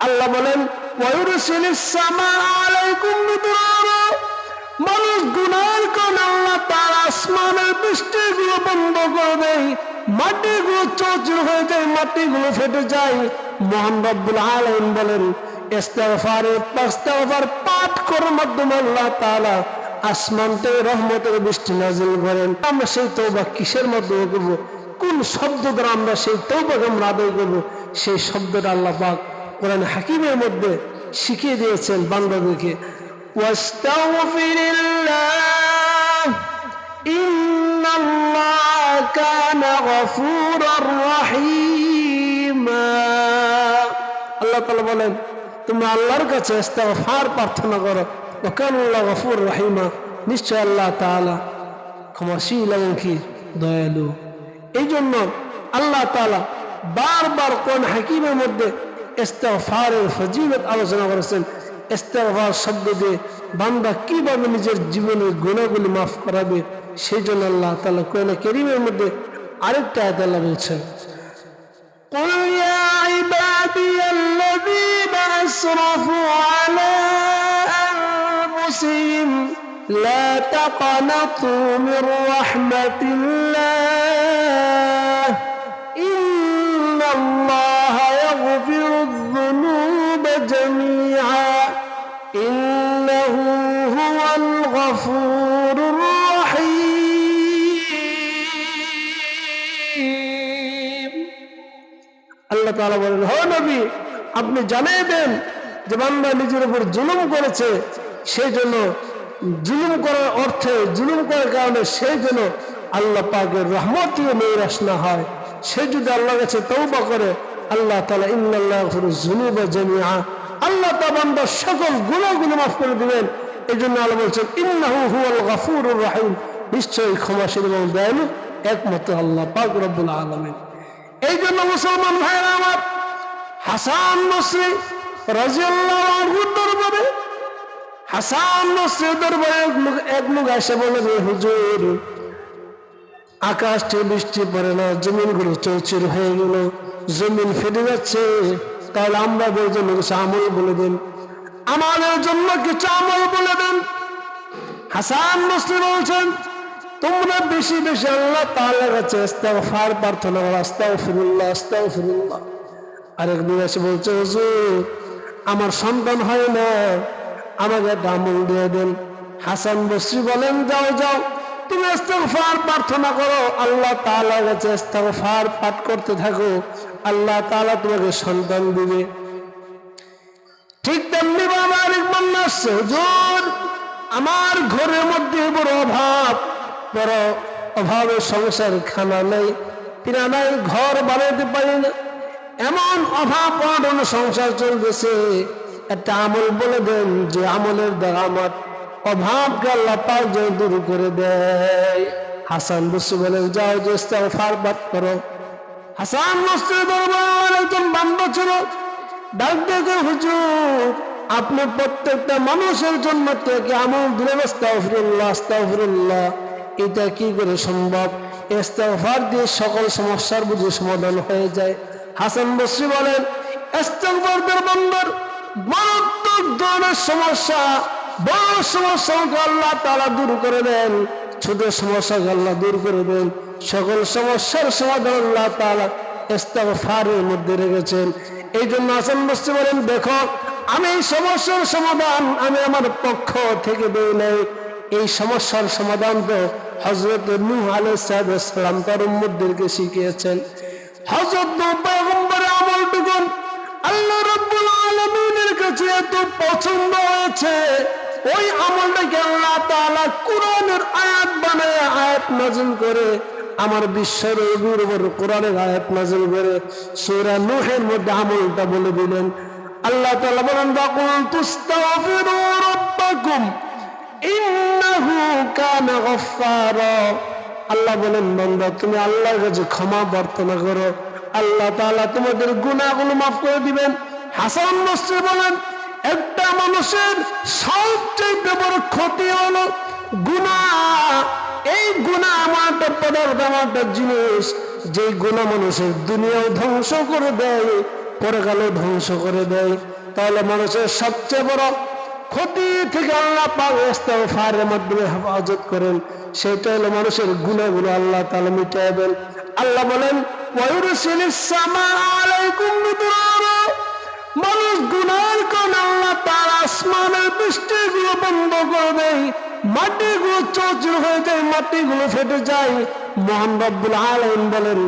আল্লাহ বলেন মানুষ গুনার কারণে আল্লাহ তার আসমানের বৃষ্টিগুলো বন্ধ করে দেয়, মাটিগুলো চৌচুর হয়ে যায়, মাটিগুলো ফেটে যায়। মোহান রব্বুল আলম বলেন পাঠ করার মাধ্যমে আল্লাহ তাআলা আসমান থেকে রহমতের বৃষ্টি নাজিল করেন। আমরা সেই তৌবা কিসের মাধ্যমে করব? কোন শব্দ দ্বারা আমরা সেই তৌবাকে আমরা আদায় করব? সেই শব্দটা আল্লাহ পাক কোরআন হাকিমের মধ্যে শিখিয়ে দিয়েছেন বান্দাদেরকে আল্লাহ তালা বলেন, তোমরা আল্লাহর কাছে ইস্তাফার প্রার্থনা করো। ওকানুল্লাহ গফুর রাহিমা। নিশ্চয় আল্লাহ তালা ক্ষমাশীল এবং কি? দয়ালু। এই জন্য আল্লাহ তালা বারবার কোন হাকিমের মধ্যে ইস্তেগফারের ফজিলত আলোচনা করেছেন ইস্তেগফার শব্দ দিয়ে বান্দা কিভাবে নিজের জীবনের গুণাগুলি মাফ করাবে সেই জন্য আল্লাহ তাআলা কোরআন কারীমের মধ্যে আরেকটা আয়াত আল্লাহ বলছেন قل يا عبادي الذين أسرفوا على أنفسهم لا تقنطوا من رحمة الله আল্লাহ তাআলা বলেন, হো নবী, আপনি জানিয়ে দেন যে বান্দা নিজের উপর জুলুম করেছে, সেই জন্য জুলুম করার অর্থে, জুলুম করার কারণে সেই জন্য আল্লাহ পাকের রহমতীয় নৈরাস না হয়। সে যদি আল্লাহর কাছে তৌবা করে, আল্লাহ তাআলা ইন্নাল্লাহ আল্লাহ তা বান্দার সকল গুণাগুলো মাফ করে দিবেন। এই জন্য আল্লাহ বলছেন, ইন্নাহু হুয়াল গাফুরুর রহিম। নিশ্চয়ই ক্ষমাশীল এবং দয়ালু, একমাত্র আল্লাহ পাক রব্বুল আলামিন। এই জন্য মুসলমান ভাইরা আমার হাসান নসরি রাজিয়াল্লাহু আনহুর দরবারে, হাসান নসরি দরবারে এক লোক এসে বলে রে হুজুর আকাশ থেকে বৃষ্টি পড়ে না জমিনগুলো চৌচির হয়ে গেল, জমিন ফেটে যাচ্ছে, তাহলে আমরা জন্য কিছু আমল বলে দেন। আমাদের জন্য কিছু আমল বলে দেন। হাসান নসরি বলছেন তোমরা বেশি বেশি আল্লাহ তাআলা কাছে ইস্তেগফার, প্রার্থনা করো, আস্তাগফিরুল্লাহ আস্তাগফিরুল্লাহ। আরেক এসে বলছে, হুজুর, আমার সন্তান হয় না, আমাকে আমল দিয়ে দেন। হাসান বসরি বলেন, যাও যাও, তুমি ইস্তেগফার, প্রার্থনা করো। আল্লাহ তাআলার কাছে ইস্তেগফার পাঠ করতে থাকো। আল্লাহ তাআলা তোমাকে সন্তান দিবে। ঠিক তেমনি বাবা আরেক বন্যা হুজুর, আমার ঘরের মধ্যে বড় অভাব। বড় অভাবে সংসার খানা নেই। পিনা নাই, ঘর বানাইতে পারি না। এমন অভাব অনটন সংসার চলতেছে। একটা আমল বলে দেন যে আমলের দ্বারা আমার অভাবকে আল্লাহ পাক দূর করে দেয়। হাসান বসু বলেন, যাও যে ইস্তেগফার পাঠ করো। হাসান মসজিদ দরবার একজন বান্ধব ছিল। ডাক হুজুর, আপনি প্রত্যেকটা মানুষের জন্য থেকে আমল দিলেন আস্তাগফিরুল্লাহ আস্তাগফিরুল্লাহ। এটা কি করে সম্ভব? ইস্তেগফার দিয়ে সকল সমস্যার বুঝি সমাধান হয়ে যায়। হাসান বসরি বলেন, ইস্তেগফার বন্দর মারাত্মক ধরনের সমস্যা। বড় সমস্যাকে আল্লাহ তাআলা দূর করে দেন। ছোট সমস্যাকে আল্লাহ দূর করে দেন। সকল সমস্যার সমাধান আল্লাহ তাআলা ইস্তেগফারের মধ্যে রেখেছেন। এই জন্য হাসান বসরি বলেন, দেখো, আমি এই সমস্যার সমাধান আমি আমার পক্ষ থেকে দেই নাই। এই সমস্যার সমাধান তো হজরত নূহ তার শিখিয়েছেন আল্লাহ রাব্বুল আলামিনের কাছে এত পছন্দ হয়েছে। ওই আমলটাকে আল্লাহ তাআলা কোরআনের আয়াত বানায় আয়াত নাজিল করে, আমার বিশ্বের নবীর উপর কোরআনের আয়াত নাজিল করে সূরা নূহের মধ্যে আমলটা বলে দিলেন। আল্লাহ তাআলা বলেন, বাকুল তুস্তাগফিরু রাব্বাকুম। কানা গফফারা আল্লাহ বলেন, বান্দা, তুমি আল্লাহর কাছে ক্ষমা প্রার্থনা করো। আল্লাহ তাআলা তোমাদের গুনাহগুলো maaf করে দিবেন। হাসান বসরি বলেন, একটা মানুষের সবচেয়ে বড় ক্ষতি হলো গুনাহ। এই গুনাহ এমন একটা পদার্থ এমন একটা জিনিস যে গুণা মানুষের দুনিয়াও ধ্বংস করে দেয় পরকালে ধ্বংস করে দেয়। তাহলে মানুষের সবচেয়ে বড় ক্ষতি থেকে আল্লাহ পাক ইস্তেগফারের মাধ্যমে হেফাজত করেন। সেটা হলো মানুষের গুণাগুলো আল্লাহ তাআলা মিটাবেন আল্লাহ বলেন মানুষ গুনার কারণে আল্লাহ তার আসমানের বৃষ্টিগুলো বন্ধ করে দেয়, মাটিগুলো চৌচুর হয়ে যায়, মাটিগুলো ফেটে যায়। মোহান রব্বুল আলাইন বলেন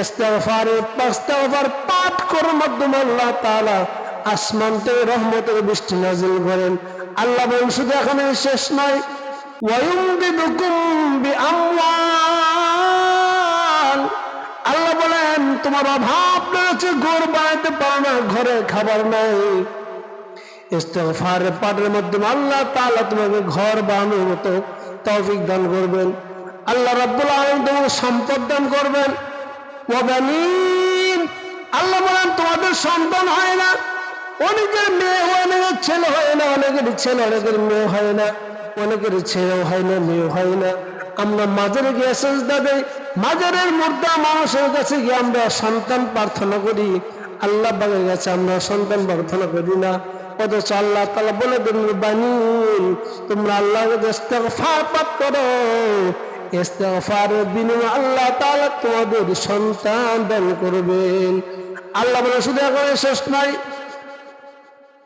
ইস্তেগফারে ইস্তেগফার পাঠ করার মাধ্যমে আল্লাহ তাআলা আসমান থেকে রহমতের বৃষ্টি নাজিল করেন। আল্লাহ বলেন, শুধু এখানে শেষ নয়। আল্লাহ বলেন, তোমার অভাব রয়েছে, ঘর বানাতে পারো না, ঘরে খাবার নাই। ইস্তেগফারের পাঠের মাধ্যমে আল্লাহ তাআলা তোমাকে ঘর বানানোর মতো তৌফিক দান করবেন। আল্লাহ রাব্বুল আলামিন তোমাকে সম্পদ দান করবেন। আল্লাহ বলেন, তোমাদের সন্তান হয় না। অনেকের মেয়ে অনেকের ছেলে হয় না, অনেকের ছেলে, অনেকের মেয়ে হয় না, অনেকের ছেলেও হয় না মেয়ে হয় না। আমরা মাজারে গিয়ে সেজদা দেই মাজারের মুর্দা মানুষের কাছে গিয়ে আমরা সন্তান প্রার্থনা করি। আল্লাহ বাগের কাছে আমরা সন্তান প্রার্থনা করি না। অথচ আল্লাহ তালা বলে দেন বানিন তোমরা আল্লাহকে ইস্তেগফার পাঠ করো। ইস্তেগফারের বিনিময়ে আল্লাহ তাআলা তোমাদের সন্তান দান করবেন। আল্লাহ বলে, শুধু এখন শেষ নয়